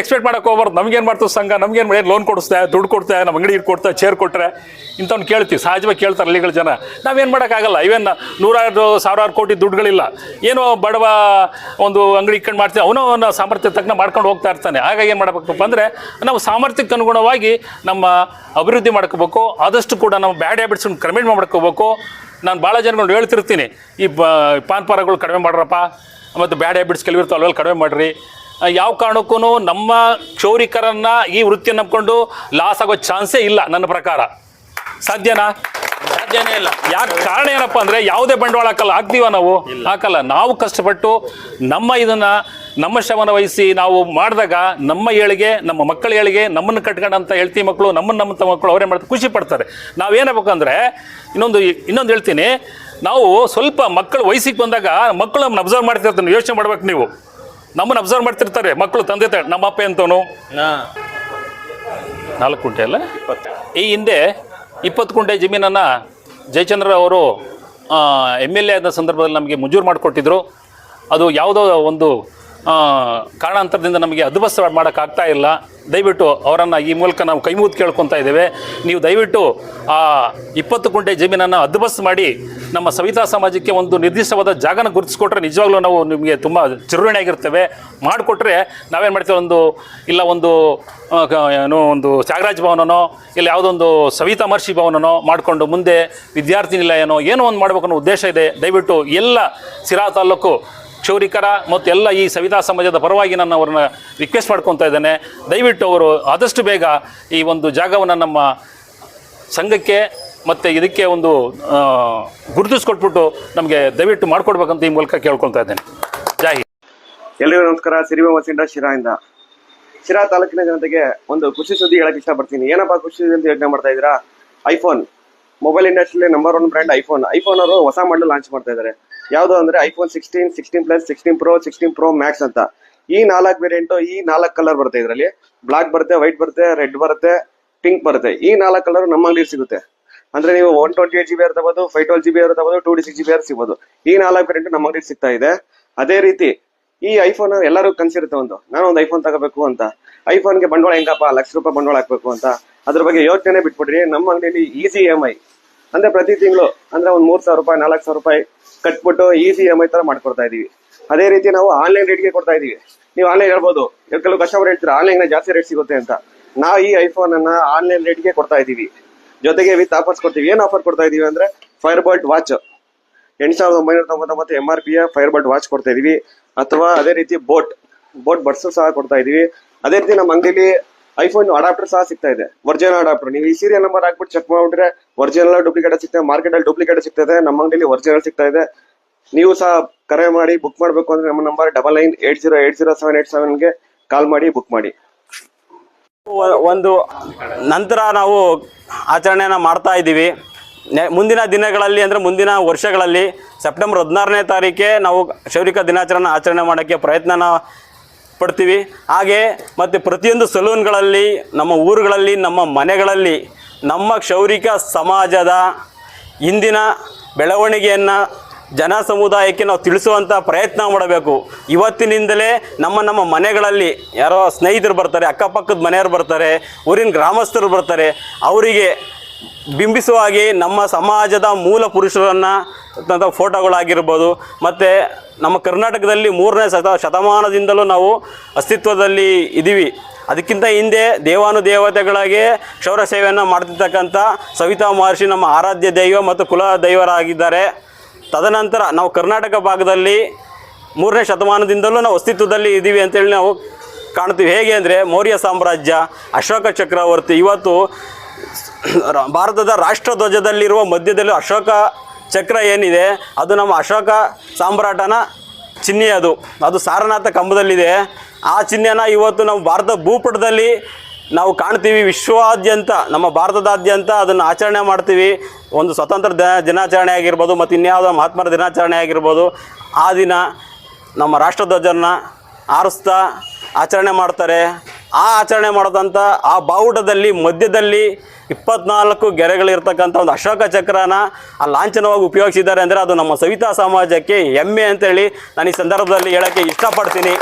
Expect ಮಾಡಕ್ಕೆ ಹೋಗ್ಬಾರ್ದು. ನಮ್ಗೇನು ಮಾಡ್ತೀವಿ ಸಂಘ ನಮ್ಗೇನು ಮಾಡಿ ಲೋನ್ ಕೊಡಿಸ್ತೆ ದುಡ್ಡು ಕೊಡ್ತಾ ನಮ್ಮ ಅಂಗಡಿ ಕೊಡ್ತಾ ಚೇರ್ ಕೊಟ್ಟರೆ ಇಂಥವ್ನು ಕೇಳ್ತೀವಿ. ಸಹಜವಾಗಿ ಕೇಳ್ತಾರೆ ಹಳ್ಳಿಗಳ ಜನ. ನಾವೇನು ಮಾಡೋಕ್ಕಾಗಲ್ಲ. ಇವೇನು ನೂರಾರು, ಸಾವಿರಾರು ಕೋಟಿ ದುಡ್ಡುಗಳಿಲ್ಲ. ಏನೋ ಬಡವ ಒಂದು ಅಂಗಡಿ ಇಟ್ಕೊಂಡು ಮಾಡ್ತೀವಿ ಅವನು ಅವನ ಸಾಮರ್ಥ್ಯ ತಕ್ಕನ ಮಾಡ್ಕೊಂಡು ಹೋಗ್ತಾ ಇರ್ತಾನೆ. ಹಾಗಾಗಿ ಏನು ಮಾಡಬೇಕಪ್ಪ ಅಂದರೆ ನಾವು ಸಾಮರ್ಥ್ಯಕ್ಕೆ ಅನುಗುಣವಾಗಿ ನಮ್ಮ ಅಭಿವೃದ್ಧಿ ಮಾಡ್ಕೋಬೇಕು. ಆದಷ್ಟು ಕೂಡ ನಾವು ಬ್ಯಾಡ್ ಹ್ಯಾಬಿಟ್ಸನ್ನು ಕಡಿಮೆ ಮಾಡ್ಕೋಬೇಕು. ನಾನು ಭಾಳ ಜನಗಳು ಹೇಳ್ತಿರ್ತೀನಿ. ಈ ಬ, ಪಾನ್ ಪರಗಳು ಕಡಿಮೆ ಮಾಡ್ರಪ್ಪ. ಮತ್ತು ಬ್ಯಾಡ್ ಹ್ಯಾಬಿಟ್ಸ್ ಕೆಲವಿರ್ತಾವೆ ಅಲ್ಲವೇ ಕಡಿಮೆ ಮಾಡಿರಿ. ಯಾವ ಕಾರಣಕ್ಕೂ ನಮ್ಮ ಕ್ಷೌರಿಕರನ್ನ ಈ ವೃತ್ತಿ ನಂಬ್ಕೊಂಡು ಲಾಸ್ ಆಗೋ ಚಾನ್ಸೇ ಇಲ್ಲ ನನ್ನ ಪ್ರಕಾರ. ಸಾಧ್ಯನಾ? ಸಾಧ್ಯನೇ ಇಲ್ಲ. ಯಾಕೆ ಕಾರಣ ಏನಪ್ಪ ಅಂದ್ರೆ ಯಾವುದೇ ಬಂಡವಾಳ ಹಾಕಲ್ಲ ಹಾಕ್ತೀವ ನಾವು? ಹಾಕಲ್ಲ. ನಾವು ಕಷ್ಟಪಟ್ಟು ನಮ್ಮ ಇದನ್ನ ನಮ್ಮ ಶ್ರಮನ ವಹಿಸಿ ನಾವು ಮಾಡಿದಾಗ ನಮ್ಮ ಏಳಿಗೆ ನಮ್ಮ ಮಕ್ಕಳ ಏಳಿಗೆ ನಮ್ಮನ್ನು ಕಟ್ಕೊಂಡಂತ ಹೆಳ್ತಿ ಮಕ್ಕಳು ನಮ್ಮನ್ನು ನಮ್ಮ ಮಕ್ಕಳು ಅವರೇ ಮಾಡ್ತಾರೆ ಖುಷಿ ಪಡ್ತಾರೆ. ಅಂದ್ರೆ ಇನ್ನೊಂದು ಇನ್ನೊಂದು ಹೇಳ್ತೀನಿ. ನಾವು ಸ್ವಲ್ಪ ಮಕ್ಕಳು ವಯಸ್ಸಿಗೆ ಬಂದಾಗ ಮಕ್ಕಳು ನಮ್ಮನ್ನ ಅಬ್ಸರ್ವ್ ಮಾಡ್ತಿರ್ತಾರೆ ಯೋಚನೆ ಮಾಡ್ಬೇಕು ನೀವು. ನಮ್ಮನ್ನು ಅಬ್ಸರ್ವ್ ಮಾಡ್ತಿರ್ತಾರೆ. ಮಕ್ಕಳು ತಂದೆ ತಾಯಿ ನಮ್ಮ ಅಪ್ಪ ಎಂತವನು? ನಾಲ್ಕು ಕುಂಟೆ ಅಲ್ಲ? ಈ ಹಿಂದೆ ಇಪ್ಪತ್ತು ಕುಂಟೆ ಜಮೀನನ್ನು ಜಯಚಂದ್ರ ಅವರು ಎಂ ಎಲ್ ಎ ಆದ ಸಂದರ್ಭದಲ್ಲಿ ನಮಗೆ ಮಂಜೂರು ಮಾಡಿಕೊಟ್ಟಿದ್ರು. ಅದು ಯಾವುದೋ ಒಂದು ಕಾರಣಾಂತರದಿಂದ ನಮಗೆ ಅದುಬಸ್ತ ಮಾಡೋಕ್ಕಾಗ್ತಾ ಇಲ್ಲ. ದಯವಿಟ್ಟು ಅವರನ್ನು ಈ ಮೂಲಕ ನಾವು ಕೈ ಮುಗಿದು ಕೇಳ್ಕೊತಾ ಇದ್ದೇವೆ. ನೀವು ದಯವಿಟ್ಟು ಆ ಇಪ್ಪತ್ತು ಕುಂಟೆ ಜಮೀನನ್ನು ಹದ್ದುಬಸ್ತು ಮಾಡಿ ನಮ್ಮ ಸವಿತಾ ಸಮಾಜಕ್ಕೆ ಒಂದು ನಿರ್ದಿಷ್ಟವಾದ ಜಾಗನ ಗುರುತಿಸ್ಕೊಟ್ರೆ ನಿಜವಾಗ್ಲೂ ನಾವು ನಿಮಗೆ ತುಂಬ ಚಿರುಣಿಯಾಗಿರ್ತೇವೆ. ಮಾಡಿಕೊಟ್ರೆ ನಾವೇನು ಮಾಡ್ತೇವೆ, ಒಂದು ಇಲ್ಲ ಒಂದು ಏನೋ, ಒಂದು ತ್ಯಾಗರಾಜ್ ಭವನನೋ, ಇಲ್ಲ ಯಾವುದೊಂದು ಸವಿತಾ ಮಹರ್ಷಿ ಭವನನೋ ಮಾಡಿಕೊಂಡು ಮುಂದೆ ವಿದ್ಯಾರ್ಥಿ ನಿಲಯನೋ ಏನೋ ಒಂದು ಮಾಡಬೇಕು ಅನ್ನೋ ಉದ್ದೇಶ ಇದೆ. ದಯವಿಟ್ಟು ಎಲ್ಲ ಸಿರಾ ತಾಲೂಕು ಕ್ಷೌರಿಕರ ಮತ್ತು ಎಲ್ಲ ಈ ಸವಿತಾ ಸಮಾಜದ ಪರವಾಗಿ ನಾನು ಅವ್ರನ್ನ ರಿಕ್ವೆಸ್ಟ್ ಮಾಡ್ಕೊತಾ ಇದ್ದೇನೆ. ದಯವಿಟ್ಟು ಅವರು ಆದಷ್ಟು ಬೇಗ ಈ ಒಂದು ಜಾಗವನ್ನು ನಮ್ಮ ಸಂಘಕ್ಕೆ ಮತ್ತು ಇದಕ್ಕೆ ಒಂದು ಗುರುತಿಸ್ಕೊಟ್ಬಿಟ್ಟು ನಮಗೆ ದಯವಿಟ್ಟು ಮಾಡಿಕೊಡ್ಬೇಕಂತ ಈ ಮೂಲಕ ಕೇಳ್ಕೊತಾ ಇದ್ದೇನೆ. ಜೈ ಹಿಂದ್. ಎಲ್ರಿಗೂ ನಮಸ್ಕಾರ. ಸಿರಿವ ವಸಿಂಡ ಶಿರಾಯಿಂದ ಶಿರಾ ತಾಲೂಕಿನ ಜನತೆಗೆ ಒಂದು ಖುಷಿ ಸುದ್ದಿ ಹೇಳಕ್ ಇಷ್ಟಪಡ್ತೀನಿ. ಏನಪ್ಪಾ ಖುಷಿ ಸುದ್ದಿ ಅಂತ ಯೋಚನೆ ಮಾಡ್ತಾ ಇದ್ದೀರಾ? IPhone. Mobile ಇಂಡಸ್ಟ್ರಿಲಿ number one brand iPhone. IPhone ಅವರು ಹೊಸ ಮಾಡಲ್ ಲಾಂಚ್ ಮಾಡ್ತಾ ಇದ್ದಾರೆ. ಯಾವುದು ಅಂದ್ರೆ iPhone sixteen sixteen plus sixteen pro sixteen pro max ಅಂತ. ಈ ನಾಲ್ಕು ವೇರಿಯಂಟು ಈ ನಾಲ್ಕು ಕಲರ್ ಬರುತ್ತೆ ಇದರಲ್ಲಿ. ಬ್ಲಾಕ್ ಬರುತ್ತೆ ವೈಟ್ ಬರುತ್ತೆ ರೆಡ್ ಬರುತ್ತೆ ಪಿಂಕ್ ಬರುತ್ತೆ. ಈ ನಾಲ್ಕು ಕಲರ್ ನಮ್ಮ ಅಂಗಡಿ ಸಿಗುತ್ತೆ. ಅಂದ್ರೆ ನೀವು ಒನ್ ಟ್ವೆಂಟಿ ಏಟ್ ಜಿಬಿ ತಗೋದು ಫೈವ್ ಟ್ವೆಲ್ ಜಿಬಿ ತಗೋದು ಟೂ ಡಿ ಸಿಕ್ಸ್ ಜಿಬಿ ಸಿಗಬಹುದು ಈ ನಾಲ್ಕು ವೇರಿಯಂಟ್ ನಮ್ಮ ಅಂಗಡಿ ಸಿಗ್ತಾ ಇದೆ. ಅದೇ ರೀತಿ ಈ ಐಫೋನ್ ಎಲ್ಲರೂ ಕನ್ಸಿರುತ್ತೆ ಒಂದು. ನಾನು ಒಂದು ಐಫೋನ್ ತಗೋಬೇಕು ಅಂತ. ಐಫೋನ್ಗೆ ಬಂಡವಾಳ ಹೆಂಗಪ್ಪ? ಲಕ್ಷ ರೂಪಾಯಿ ಬಂಡವಾಳ ಹಾಕ್ಬೇಕು ಅಂತ. ಅದ್ರ ಬಗ್ಗೆ ಯೋಚನೆ ಬಿಟ್ಬಿಡ್ರಿ. ನಮ್ಮ ಅಂಗಡಿಯಲ್ಲಿ ಈಸಿ ಇ ಐ ಅಂದ್ರೆ ಪ್ರತಿ ತಿಂಗಳು ಅಂದ್ರೆ ಒಂದ್ ಮೂರ್ ಸಾವಿರ ರೂಪಾಯಿ, ನಾಲ್ಕು ಸಾವಿರ ರೂಪಾಯಿ ಕಟ್ಬಿಟ್ಟು ಈಸಿ ಇ ಐ ತರ ಮಾಡ್ಕೊಡ್ತಾ ಇದೀವಿ. ಅದೇ ರೀತಿ ನಾವು ಆನ್ಲೈನ್ ರೇಟ್ಗೆ ಕೊಡ್ತಾ ಇದೀವಿ. ನೀವು ಆನ್ಲೈನ್ ಹೇಳ್ಬೋದು. ಕೆಲವು ಕಸ್ಟಮರ್ ಹೇಳ್ತೀರಾ? ಆನ್ಲೈನ್ ಜಾಸ್ತಿ ರೇಟ್ ಸಿಗುತ್ತೆ ಅಂತ. ನಾವು ಈ ಐಫೋನ್ ಅನ್ನ ಆನ್ಲೈನ್ ರೇಟ್ಗೆ ಕೊಡ್ತಾ ಇದೀವಿ. ಜೊತೆಗೆ ವಿತ್ ಆಫರ್ಸ್ ಕೊಡ್ತೀವಿ. ಏನ್ ಆಫರ್ ಕೊಡ್ತಾ ಇದೀವಿ ಅಂದ್ರೆ ಫೈರ್ ಬೋಲ್ಟ್ ವಾಚ್ ಎಂಟು ಸಾವಿರದ ಒಂಬೈನೂರ ತೊಂಬತ್ತೊಂಬತ್ತು ಎಂ ಆರ್ ಪಿಯ ಫೈರ್ ಬೋಲ್ಟ್ ವಾಚ್ ಕೊಡ್ತಾ ಇದೀವಿ. ಅಥವಾ ಅದೇ ರೀತಿ ಬೋಟ್ ಬೋಟ್ ಬಡ್ಸ್ ಸಹ ಕೊಡ್ತಾ ಇದೀವಿ. ಅದೇ ರೀತಿ ನಮ್ಮ ಅಂಗಡಿಲಿ ಐಫೋನ್ ಅಡಾಪ್ಟರ್ ಸಹ ಸಿಗ್ತಾ ಇದೆ. ಒರಿಜಿನಲ್ ಅಡಾಪ್ಟರ್ ನೀವು ಈ ಸೀರಿಯಲ್ ನಂಬರ್ ಹಾಕ್ಬಿಟ್ಟು ಚೆಕ್ ಮಾಡ್ಬಿಟ್ರೆ ಒರಿಜಿನಲ್ ಡೂಪ್ಲಿಕೇಟ್ ಸಿಗ್ತದೆ. ಮಾರ್ಕೆಟ್ ಅಲ್ಲಿ ಡೂಪ್ಲಿಕೇಟ್ ಸಿಗ್ತದೆ. ನಮ್ಮ ಅಂಗಡಿಲಿ ಒರಿಜಿನಲ್ ಸಿಗ್ತಾ ಇದೆ. ನೀವು ಸಹ ಕರೆ ಮಾಡಿ ಬುಕ್ ಮಾಡಬೇಕು ಅಂದ್ರೆ ನಮ್ಮ number double nine eight zero eight zero seven eight ಸೆವೆನ್ಗೆ call ಮಾಡಿ ಬುಕ್ ಮಾಡಿ. ಒಂದು ನಂತರ ನಾವು ಆಚರಣೆಯನ್ನು ಮಾಡ್ತಾ ಇದ್ದೀವಿ. ಮುಂದಿನ ದಿನಗಳಲ್ಲಿ ಅಂದರೆ ಮುಂದಿನ ವರ್ಷಗಳಲ್ಲಿ ಸೆಪ್ಟೆಂಬರ್ ಹದಿನಾರನೇ ತಾರೀಕೆ ನಾವು ಕ್ಷೌರಿಕ ದಿನಾಚರಣೆ ಆಚರಣೆ ಮಾಡೋಕ್ಕೆ ಪ್ರಯತ್ನನ ಪಡ್ತೀವಿ. ಹಾಗೆ ಮತ್ತು ಪ್ರತಿಯೊಂದು ಸಲೂನ್ಗಳಲ್ಲಿ, ನಮ್ಮ ಊರುಗಳಲ್ಲಿ, ನಮ್ಮ ಮನೆಗಳಲ್ಲಿ, ನಮ್ಮ ಕ್ಷೌರಿಕ ಸಮಾಜದ ಇಂದಿನ ಬೆಳವಣಿಗೆಯನ್ನು ಜನ ಸಮುದಾಯಕ್ಕೆ ನಾವು ತಿಳಿಸುವಂಥ ಪ್ರಯತ್ನ ಮಾಡಬೇಕು. ಇವತ್ತಿನಿಂದಲೇ ನಮ್ಮ ನಮ್ಮ ಮನೆಗಳಲ್ಲಿ ಯಾರೋ ಸ್ನೇಹಿತರು ಬರ್ತಾರೆ, ಅಕ್ಕಪಕ್ಕದ ಮನೆಯವರು ಬರ್ತಾರೆ, ಊರಿನ ಗ್ರಾಮಸ್ಥರು ಬರ್ತಾರೆ, ಅವರಿಗೆ ಬಿಂಬಿಸುವ ಹಾಗೆ ನಮ್ಮ ಸಮಾಜದ ಮೂಲ ಪುರುಷರನ್ನು ಫೋಟೋಗಳಾಗಿರ್ಬೋದು, ಮತ್ತು ನಮ್ಮ ಕರ್ನಾಟಕದಲ್ಲಿ ಮೂರನೇ ಶತ ಶತಮಾನದಿಂದಲೂ ನಾವು ಅಸ್ತಿತ್ವದಲ್ಲಿ ಇದ್ದೀವಿ ಅದಕ್ಕಿಂತ ಹಿಂದೆ ದೇವಾನು ದೇವತೆಗಳಿಗೆ ಕ್ಷೌರ ಸೇವೆಯನ್ನು ಮಾಡ್ತಿರ್ತಕ್ಕಂಥ ಸವಿತಾ ಮಹರ್ಷಿ ನಮ್ಮ ಆರಾಧ್ಯ ದೈವ ಮತ್ತು ಕುಲ ದೈವರಾಗಿದ್ದಾರೆ. ತದನಂತರ ನಾವು ಕರ್ನಾಟಕ ಭಾಗದಲ್ಲಿ ಮೂರನೇ ಶತಮಾನದಿಂದಲೂ ನಾವು ಅಸ್ತಿತ್ವದಲ್ಲಿ ಇದ್ದೀವಿ ಅಂತೇಳಿ ನಾವು ಕಾಣ್ತೀವಿ ಹೇಗೆ ಅಂದರೆ ಮೌರ್ಯ ಸಾಮ್ರಾಜ್ಯ, ಅಶೋಕ ಚಕ್ರವರ್ತಿ, ಇವತ್ತು ಭಾರತದ ರಾಷ್ಟ್ರಧ್ವಜದಲ್ಲಿರುವ ಮಧ್ಯದಲ್ಲಿ ಅಶೋಕ ಚಕ್ರ ಏನಿದೆ, ಅದು ನಮ್ಮ ಅಶೋಕ ಸಾಮ್ರಾಟನ ಚಿಹ್ನೆ ಅದು. ಅದು ಸಾರನಾಥ ಕಂಬದಲ್ಲಿದೆ. ಆ ಚಿಹ್ನೆನ ಇವತ್ತು ನಾವು ಭಾರತ ಭೂಪಟದಲ್ಲಿ ನಾವು ಕಾಣ್ತೀವಿ ವಿಶ್ವಾದ್ಯಂತ, ನಮ್ಮ ಭಾರತದಾದ್ಯಂತ ಅದನ್ನು ಆಚರಣೆ ಮಾಡ್ತೀವಿ. ಒಂದು ಸ್ವತಂತ್ರ ದಿನ, ದಿನಾಚರಣೆ ಆಗಿರ್ಬೋದು ಮತ್ತು ಇನ್ಯಾವುದೋ ಮಹಾತ್ಮರ ದಿನಾಚರಣೆ ಆಗಿರ್ಬೋದು. ಆ ದಿನ ನಮ್ಮ ರಾಷ್ಟ್ರಧ್ವಜನ ಆರಿಸ್ತಾ ಆಚರಣೆ ಮಾಡ್ತಾರೆ. ಆ ಆಚರಣೆ ಮಾಡೋದಂಥ ಆ ಬಾವುಟದಲ್ಲಿ ಮಧ್ಯದಲ್ಲಿ ಇಪ್ಪತ್ನಾಲ್ಕು ಗೆರೆಗಳಿರ್ತಕ್ಕಂಥ ಒಂದು ಅಶೋಕ ಚಕ್ರನ ಆ ಲಾಂಛನವಾಗಿ ಉಪಯೋಗಿಸಿದ್ದಾರೆ ಅಂದರೆ ಅದು ನಮ್ಮ ಸವಿತಾ ಸಮಾಜಕ್ಕೆ ಹೆಮ್ಮೆ ಅಂತೇಳಿ ನಾನು ಈ ಸಂದರ್ಭದಲ್ಲಿ ಹೇಳೋಕ್ಕೆ ಇಷ್ಟಪಡ್ತೀನಿ.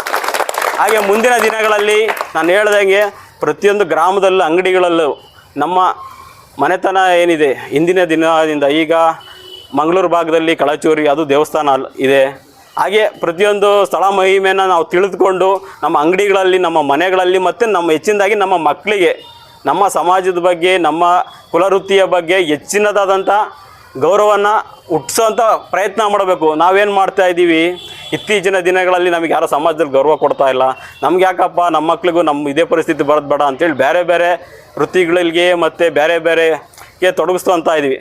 ಹಾಗೆ ಮುಂದಿನ ದಿನಗಳಲ್ಲಿ ನಾನು ಹೇಳ್ದಂಗೆ ಪ್ರತಿಯೊಂದು ಗ್ರಾಮದಲ್ಲೂ ಅಂಗಡಿಗಳಲ್ಲೂ ನಮ್ಮ ಮನೆತನ ಏನಿದೆ ಹಿಂದಿನ ದಿನದಿಂದ ಈಗ ಮಂಗಳೂರು ಭಾಗದಲ್ಲಿ ಕಳಚೂರಿ, ಅದು ದೇವಸ್ಥಾನ ಇದೆ. ಹಾಗೆ ಪ್ರತಿಯೊಂದು ಸ್ಥಳ ಮಹಿಮೆಯನ್ನು ನಾವು ತಿಳಿದುಕೊಂಡು ನಮ್ಮ ಅಂಗಡಿಗಳಲ್ಲಿ, ನಮ್ಮ ಮನೆಗಳಲ್ಲಿ ಮತ್ತು ನಮ್ಮ ಹೆಚ್ಚಿನದಾಗಿ ನಮ್ಮ ಮಕ್ಕಳಿಗೆ, ನಮ್ಮ ಸಮಾಜದ ಬಗ್ಗೆ, ನಮ್ಮ ಕುಲವೃತ್ತಿಯ ಬಗ್ಗೆ ಹೆಚ್ಚಿನದಾದಂಥ ಗೌರವನ ಹುಟ್ಟಿಸೋಂಥ ಪ್ರಯತ್ನ ಮಾಡಬೇಕು. ನಾವೇನು ಮಾಡ್ತಾ ಇದ್ದೀವಿ? ಇತ್ತೀಚಿನ ದಿನಗಳಲ್ಲಿ ನಮಗೆ ಯಾರೋ ಸಮಾಜದಲ್ಲಿ ಗೌರವ ಕೊಡ್ತಾ ಇಲ್ಲ. ನಮ್ಗೆ ಯಾಕಪ್ಪ, ನಮ್ಮ ಮಕ್ಳಿಗೂ ನಮ್ಮ ಇದೇ ಪರಿಸ್ಥಿತಿ ಬರೋದು ಬೇಡ ಅಂತೇಳಿ ಬೇರೆ ಬೇರೆ ವೃತ್ತಿಗಳಿಗೆ ಮತ್ತು ಬೇರೆ ಬೇರೆಗೆ ತೊಡಗಿಸ್ಕೊಂತ ಇದ್ದೀವಿ.